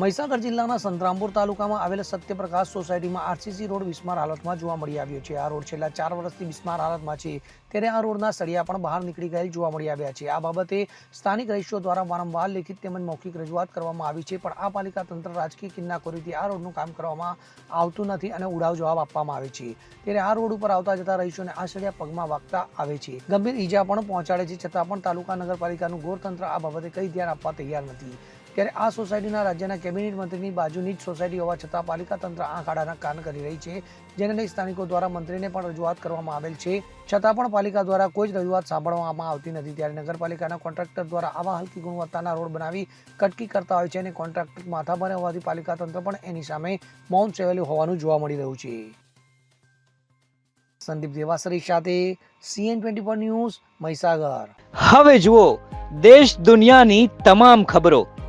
મહીસાગર જિલ્લાના સંતરામપુર તાલુકામાં આવેલ સત્યપ્રકાશ સોસાયટીમાં આરસીસી રોડ બિસ્માર હાલતમાં જોવા મળી આવ્યો છે. આ રોડ છેલ્લા ચાર વર્ષથી બિસ્માર હાલતમાં છે. ત્યારે આ રોડના સળિયા પણ બહાર નીકળી ગયેલ જોવા મળી આવ્યા છે. આ બાબતે સ્થાનિક રહીશો દ્વારા વારંવાર લેખિત તેમજ મૌખિક રજૂઆત કરવામાં આવી છે, પણ આ પાલિકા તંત્ર રાજકીય કિન્નાખોરીથી આ રોડનું કામ કરવામાં આવતું નથી અને ઉડાવ જવાબ આપવામાં આવે છે. ત્યારે આ રોડ ઉપર આવતા જતા રહીશોને આ સળિયા પગમાં વાગતા આવે છે. ગંભીર ઈજા પણ પહોંચાડે છે, છતાં પણ તાલુકા નગરપાલિકાનું ગોરતંત્ર આ બાબતે કંઈ ધ્યાન આપવા તૈયાર નથી. ત્યારે આ સોસાયટીના રાજ્યના કેબિનેટ મંત્રીની બાજુની જ સોસાયટી હોવા છતાં પાલિકા તંત્ર આંખ આડાના કાન કરી રહી છે, જેને લઈ સ્થાનિકો દ્વારા મંત્રીને પણ રજૂઆત કરવામાં આવેલ છે. છતાં પણ પાલિકા દ્વારા કોઈ જ રજૂઆત સાંભળવામાં આવતી નથી. ત્યારે નગરપાલિકાના કોન્ટ્રાક્ટર દ્વારા આવા હલકી ગુણવત્તાના રોડ બનાવી કટકી કરતા હોય છે અને કોન્ટ્રાક્ટર માથા ભારે હોવાથી પાલિકા તંત્ર પણ એની સામે મૌન સેવેલું હોવાનું જોવા મળી રહ્યું છે. સંદીપ દેવાસરી સાથે સીએન ટ્વેન્ટી ન્યૂઝ મહીસાગર. હવે જુઓ, દેશ દુનિયાની તમામ ખબરો